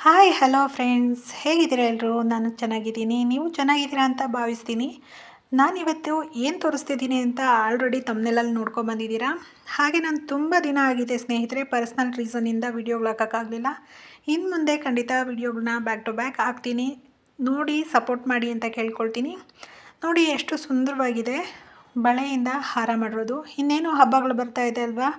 Hi hello friends ಹೇಗಿದ್ದೀರಾ ಎಲ್ಲರೂ ನಾನು ಚೆನ್ನಾಗಿದ್ದೀನಿ. ನೀವು ಚೆನ್ನಾಗಿದ್ದೀರಾ ಅಂತ ಭಾವಿಸ್ತೀನಿ. ನಾನಿವತ್ತು ಏನು ತೋರಿಸ್ತಿದ್ದೀನಿ ಅಂತ ಆಲ್ರೆಡಿ ತಮ್ಮನೆಲ್ಲಲ್ಲಿ ನೋಡ್ಕೊಂಬಂದಿದ್ದೀರಾ ಹಾಗೆ ನಾನು ತುಂಬ ದಿನ ಆಗಿದೆ ಸ್ನೇಹಿತರೆ ಪರ್ಸ್ನಲ್ ರೀಸನಿಂದ ವೀಡಿಯೋಗಳು ಹಾಕೋಕ್ಕಾಗಲಿಲ್ಲ. ಇನ್ನು ಮುಂದೆ ಖಂಡಿತ ವೀಡಿಯೋಗಳನ್ನ ಬ್ಯಾಕ್ ಟು ಬ್ಯಾಕ್ ಹಾಕ್ತೀನಿ. ನೋಡಿ ಸಪೋರ್ಟ್ ಮಾಡಿ ಅಂತ ಕೇಳ್ಕೊಳ್ತೀನಿ. ನೋಡಿ, ಎಷ್ಟು ಸುಂದರವಾಗಿದೆ. ಬಳೆಯಿಂದ ಹಾರ ಮಾಡಿರೋದು. ಇನ್ನೇನು ಹಬ್ಬಗಳು ಬರ್ತಾ ಇದೆ ಅಲ್ವಾ?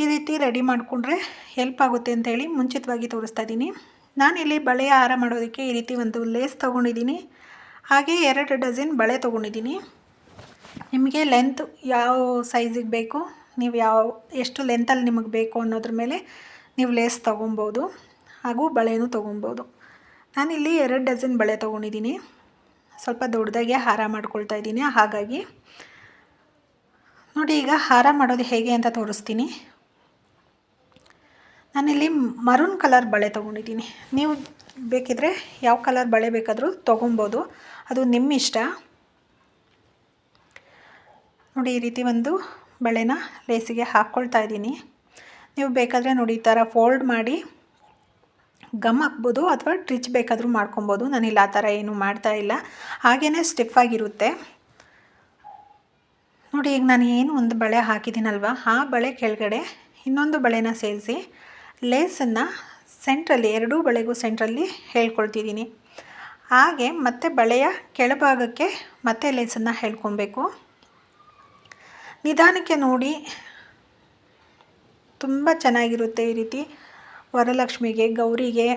ಈ ರೀತಿ ರೆಡಿ ಮಾಡಿಕೊಂಡ್ರೆ ಹೆಲ್ಪ್ ಆಗುತ್ತೆ ಅಂತೇಳಿ ಮುಂಚಿತವಾಗಿ ತೋರಿಸ್ತಾ ಇದ್ದೀನಿ. ನಾನಿಲ್ಲಿ ಬಳೆ ಹಾರ ಮಾಡೋದಕ್ಕೆ ಈ ರೀತಿ ಒಂದು ಲೇಸ್ ತೊಗೊಂಡಿದ್ದೀನಿ. ಹಾಗೆ ಎರಡು ಡಜನ್ ಬಳೆ ತೊಗೊಂಡಿದ್ದೀನಿ. ನಿಮಗೆ ಲೆಂತ್ ಯಾವ ಸೈಜಿಗೆ ಬೇಕು, ನೀವು ಯಾವ, ಎಷ್ಟು ಲೆಂತಲ್ಲಿ ನಿಮಗೆ ಬೇಕು ಅನ್ನೋದ್ರ ಮೇಲೆ ನೀವು ಲೇಸ್ ತೊಗೊಬೋದು ಹಾಗೂ ಬಳೆನೂ ತೊಗೊಬೋದು. ನಾನಿಲ್ಲಿ ಎರಡು ಡಜನ್ ಬಳೆ ತೊಗೊಂಡಿದ್ದೀನಿ. ಸ್ವಲ್ಪ ದೊಡ್ಡದಾಗಿ ಹಾರ ಮಾಡ್ಕೊಳ್ತಾ ಇದ್ದೀನಿ. ಹಾಗಾಗಿ ನೋಡಿ ಈಗ ಹಾರ ಮಾಡೋದು ಹೇಗೆ ಅಂತ ತೋರಿಸ್ತೀನಿ. ನಾನಿಲ್ಲಿ ಮರೂನ್ ಕಲರ್ ಬಳೆ ತೊಗೊಂಡಿದ್ದೀನಿ. ನೀವು ಬೇಕಿದ್ರೆ ಯಾವ ಕಲರ್ ಬಳೆ ಬೇಕಾದರೂ ತೊಗೊಬೋದು. ಅದು ನಿಮ್ಮ ಇಷ್ಟ. ನೋಡಿ, ಈ ರೀತಿ ಒಂದು ಬಳೆನ ಲೇಸಿಗೆ ಹಾಕ್ಕೊಳ್ತಾ ಇದ್ದೀನಿ. ನೀವು ಬೇಕಾದರೆ ನೋಡಿ, ಈ ಥರ ಫೋಲ್ಡ್ ಮಾಡಿ ಗಮ್ ಹಾಕ್ಬೋದು ಅಥವಾ ಟ್ರಿಚ್ ಬೇಕಾದರೂ ಮಾಡ್ಕೊಬೋದು ನಾನಿಲ್ಲ ಆ ಥರ ಏನು ಮಾಡ್ತಾ ಇಲ್ಲ. ಹಾಗೇ ಸ್ಟಿಫಾಗಿರುತ್ತೆ ನೋಡಿ, ಈಗ ನಾನು ಏನು ಒಂದು ಬಳೆ ಹಾಕಿದ್ದೀನಲ್ವ? ಆ ಬಳೆ ಕೆಳಗಡೆ ಇನ್ನೊಂದು ಬಳೆನ ಸೇರಿಸಿ ಲೇಸನ್ನು ಸೆಂಟ್ರಲ್ಲಿ, ಎರಡೂ ಬಳೆಗೂ ಸೆಂಟ್ರಲ್ಲಿ ಹೇಳ್ಕೊಳ್ತಿದ್ದೀನಿ. ಹಾಗೆ ಮತ್ತೆ ಬಳೆಯ ಕೆಳಭಾಗಕ್ಕೆ ಮತ್ತೆ ಲೇಸನ್ನು ಹೇಳ್ಕೊಬೇಕು ನಿಧಾನಕ್ಕೆ ನೋಡಿ. ತುಂಬ ಚೆನ್ನಾಗಿರುತ್ತೆ ಈ ರೀತಿ ವರಲಕ್ಷ್ಮಿಗೆ, ಗೌರಿಗೆ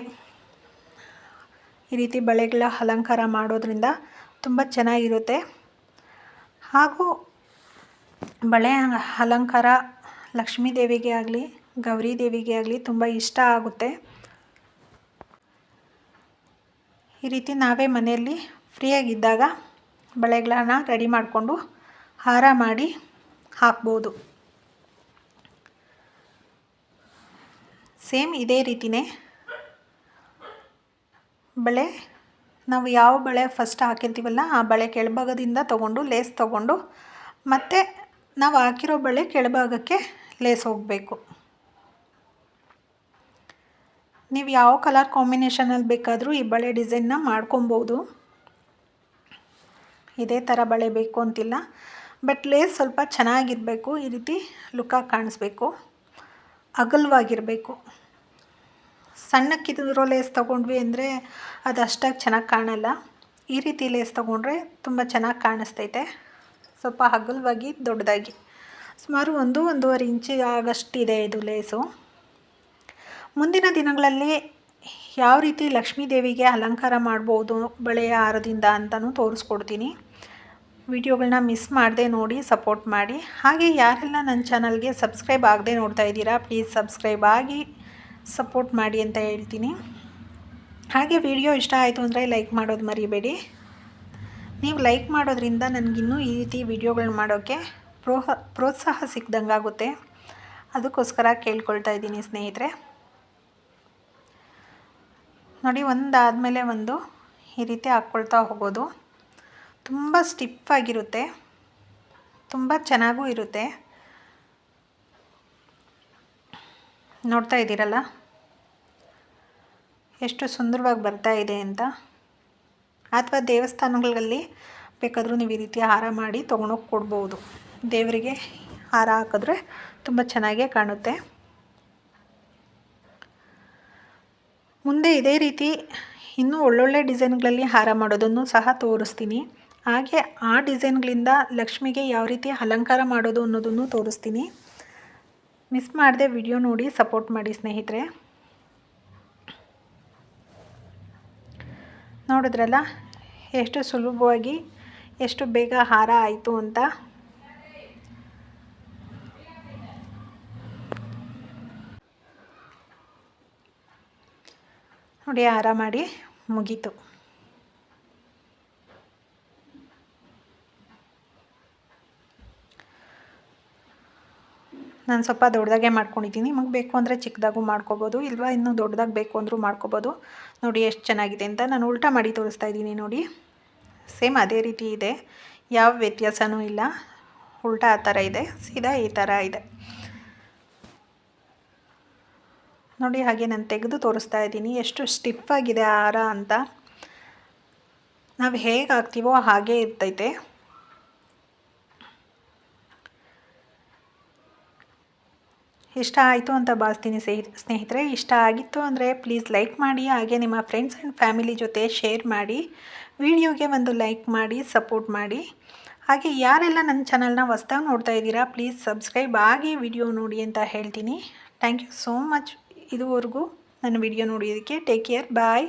ಈ ರೀತಿ ಬಳೆಗಳ ಅಲಂಕಾರ ಮಾಡೋದ್ರಿಂದ ತುಂಬ ಚೆನ್ನಾಗಿರುತ್ತೆ. ಹಾಗೂ ಬಳೆ ಅಲಂಕಾರ ಲಕ್ಷ್ಮೀ ದೇವಿಗೆ ಆಗಲಿ ಗೌರಿ ದೇವಿಗೆ ಆಗಲಿ ತುಂಬ ಇಷ್ಟ ಆಗುತ್ತೆ. ಈ ರೀತಿ ನಾವೇ ಮನೆಯಲ್ಲಿ ಫ್ರೀಯಾಗಿದ್ದಾಗ ಬಳೆಗಳನ್ನ ರೆಡಿ ಮಾಡಿಕೊಂಡು ಹಾರ ಮಾಡಿ ಹಾಕ್ಬೋದು. ಸೇಮ್ ಇದೇ ರೀತಿಯೇ ಬಳೆ ನಾವು ಯಾವ ಬಳೆ ಫಸ್ಟ್ ಹಾಕಿರ್ತೀವಲ್ಲ ಆ ಬಳೆ ಕೆಳಭಾಗದಿಂದ ತೊಗೊಂಡು ಲೇಸ್ ತೊಗೊಂಡು ಮತ್ತು ನಾವು ಹಾಕಿರೋ ಬಳೆ ಕೆಳಭಾಗಕ್ಕೆ ಲೇಸ್ ಹೋಗಬೇಕು. ನೀವು ಯಾವ ಕಲರ್ ಕಾಂಬಿನೇಷನಲ್ಲಿ ಬೇಕಾದರೂ ಈ ಬಳೆ ಡಿಸೈನ್ನ ಮಾಡ್ಕೊಬೋದು. ಇದೇ ಥರ ಬಳೆ ಬೇಕು ಅಂತಿಲ್ಲ. ಬಟ್ ಲೇಸ್ ಸ್ವಲ್ಪ ಚೆನ್ನಾಗಿರಬೇಕು, ಈ ರೀತಿ ಲುಕ್ಕಾಗಿ ಕಾಣಿಸ್ಬೇಕು. ಅಗಲವಾಗಿರಬೇಕು. ಸಣ್ಣಕ್ಕಿರೋ ಲೇಸ್ ತೊಗೊಂಡ್ವಿ ಅಂದರೆ ಅದು ಅಷ್ಟಾಗಿ ಚೆನ್ನಾಗಿ ಕಾಣಲ್ಲ. ಈ ರೀತಿ ಲೇಸ್ ತೊಗೊಂಡ್ರೆ ತುಂಬ ಚೆನ್ನಾಗಿ ಕಾಣಿಸ್ತೈತೆ. ಸ್ವಲ್ಪ ಅಗಲವಾಗಿ ದೊಡ್ಡದಾಗಿ. ಸುಮಾರು ಒಂದು ಒಂದೂವರೆ ಇಂಚಿ ಆಗಷ್ಟಿದೆ ಇದು ಲೇಸು ಮುಂದಿನ ದಿನಗಳಲ್ಲಿ ಯಾವ ರೀತಿ ಲಕ್ಷ್ಮೀ ದೇವಿಗೆ ಅಲಂಕಾರ ಮಾಡ್ಬೋದು ಬಳೆಯ ಹಾರದಿಂದ ಅಂತಲೂ ತೋರಿಸ್ಕೊಡ್ತೀನಿ. ವಿಡಿಯೋಗಳನ್ನ ಮಿಸ್ ಮಾಡದೆ ನೋಡಿ, ಸಪೋರ್ಟ್ ಮಾಡಿ. ಹಾಗೆ ಯಾರೆಲ್ಲ ನನ್ನ ಚಾನಲ್ಗೆ ಸಬ್ಸ್ಕ್ರೈಬ್ ಆಗದೆ ನೋಡ್ತಾ ಇದ್ದೀರಾ, ಪ್ಲೀಸ್ ಸಬ್ಸ್ಕ್ರೈಬ್ ಆಗಿ ಸಪೋರ್ಟ್ ಮಾಡಿ ಅಂತ ಹೇಳ್ತೀನಿ. ಹಾಗೆ ವಿಡಿಯೋ ಇಷ್ಟ ಆಯಿತು ಅಂದರೆ ಲೈಕ್ ಮಾಡೋದು ಮರಿಬೇಡಿ. ನೀವು ಲೈಕ್ ಮಾಡೋದ್ರಿಂದ ನನಗಿನ್ನೂ ಈ ರೀತಿ ವಿಡಿಯೋಗಳನ್ನ ಮಾಡೋಕ್ಕೆ ಪ್ರೋಹ, ಪ್ರೋತ್ಸಾಹ ಸಿಕ್ದಂಗಾಗುತ್ತೆ. ಅದಕ್ಕೋಸ್ಕರ ಕೇಳ್ಕೊಳ್ತಾ ಇದ್ದೀನಿ ಸ್ನೇಹಿತರೆ. ನೋಡಿ, ಒಂದಾದಮೇಲೆ ಒಂದು ಈ ರೀತಿ ಹಾಕ್ಕೊಳ್ತಾ ಹೋಗೋದು. ತುಂಬ ಸ್ಟಿಫಾಗಿರುತ್ತೆ ತುಂಬ ಚೆನ್ನಾಗೂ ಇರುತ್ತೆ. ನೋಡ್ತಾ ಇದ್ದೀರಲ್ಲ? ಎಷ್ಟು ಸುಂದರವಾಗಿ ಬರ್ತಾ ಇದೆ ಅಂತ. ಅಥವಾ ದೇವಸ್ಥಾನಗಳಲ್ಲಿ ಬೇಕಾದರೂ ನೀವು ಈ ರೀತಿ ಹಾರ ಮಾಡಿ ತೊಗೊಂಡೋಗಿ ಕೊಡ್ಬೋದು. ದೇವರಿಗೆ ಹಾರ ಹಾಕಿದ್ರೆ ತುಂಬ ಚೆನ್ನಾಗೇ ಕಾಣುತ್ತೆ. ಮುಂದೆ ಇದೇ ರೀತಿ ಇನ್ನೂ ಒಳ್ಳೊಳ್ಳೆ ಡಿಸೈನ್ಗಳಲ್ಲಿ ಹಾರ ಮಾಡೋದನ್ನು ಸಹ ತೋರಿಸ್ತೀನಿ. ಹಾಗೆ ಆ ಡಿಸೈನ್ಗಳಿಂದ ಲಕ್ಷ್ಮಿಗೆ ಯಾವ ರೀತಿ ಅಲಂಕಾರ ಮಾಡೋದು ಅನ್ನೋದನ್ನು ತೋರಿಸ್ತೀನಿ. ಮಿಸ್ ಮಾಡದೆ ವಿಡಿಯೋ ನೋಡಿ, ಸಪೋರ್ಟ್ ಮಾಡಿ ಸ್ನೇಹಿತರೆ. ನೋಡಿದ್ರಲ್ಲ, ಎಷ್ಟು ಸುಲಭವಾಗಿ, ಎಷ್ಟು ಬೇಗ ಹಾರ ಆಯಿತು ಅಂತ ನೋಡಿ ಹಾರ ಮಾಡಿ ಮುಗೀತು. ನಾನು ಸ್ವಲ್ಪ ದೊಡ್ಡದಾಗೆ ಮಾಡ್ಕೊಂಡಿದ್ದೀನಿ. ನಿಮಗೆ ಬೇಕು ಅಂದರೆ ಚಿಕ್ಕದಾಗೂ ಮಾಡ್ಕೋಬೋದು, ಇಲ್ವಾ ಇನ್ನೂ ದೊಡ್ಡದಾಗಿ ಬೇಕು ಅಂದರೂ ಮಾಡ್ಕೋಬೋದು. ನೋಡಿ, ಎಷ್ಟು ಚೆನ್ನಾಗಿದೆ ಅಂತ ನಾನು ಉಲ್ಟಾ ಮಾಡಿ ತೋರಿಸ್ತಾ ಇದ್ದೀನಿ ನೋಡಿ. ಸೇಮ್ ಅದೇ ರೀತಿ ಇದೆ. ಯಾವ ವ್ಯತ್ಯಾಸವೂ ಇಲ್ಲ. ಉಲ್ಟಾ ಆ ಥರ ಇದೆ. ಸೀದಾ ಈ ಥರ ಇದೆ. ನೋಡಿ ಹಾಗೆ ನಾನು ತೆಗೆದು ತೋರಿಸ್ತಾ ಇದ್ದೀನಿ. ಎಷ್ಟು ಸ್ಟಿಫ್ ಆಗಿದೆ ಹಾರ ಅಂತ. ನಾವು ಹೇಗೆ ಹಾಕ್ತೀವೋ ಹಾಗೆ ಇರ್ತೈತೆ. ಇಷ್ಟ ಆಯಿತು ಅಂತ ಭಾವಿಸ್ತೀನಿ ಸ್ನೇಹಿ ಸ್ನೇಹಿತರೆ. ಇಷ್ಟ ಆಗಿತ್ತು ಅಂದರೆ ಪ್ಲೀಸ್ ಲೈಕ್ ಮಾಡಿ, ಹಾಗೆ ನಿಮ್ಮ ಫ್ರೆಂಡ್ಸ್ ಆ್ಯಂಡ್ ಫ್ಯಾಮಿಲಿ ಜೊತೆ ಶೇರ್ ಮಾಡಿ. ವಿಡಿಯೋಗೆ ಒಂದು ಲೈಕ್ ಮಾಡಿ ಸಪೋರ್ಟ್ ಮಾಡಿ. ಹಾಗೆ ಯಾರೆಲ್ಲ ನನ್ನ ಚಾನಲ್ನ ಹೊಸ್ದಾಗಿ ನೋಡ್ತಾ ಇದ್ದೀರಾ ಪ್ಲೀಸ್ ಸಬ್ಸ್ಕ್ರೈಬ್ ಆಗಿ ವಿಡಿಯೋ ನೋಡಿ ಅಂತ ಹೇಳ್ತೀನಿ. ಥ್ಯಾಂಕ್ ಯು ಸೋ ಮಚ್ ಇದುವರೆಗೂ ನನ್ನ ವಿಡಿಯೋ ನೋಡಿದ್ದಕ್ಕೆ ಟೇಕ್ ಕೇರ್ ಬಾಯ್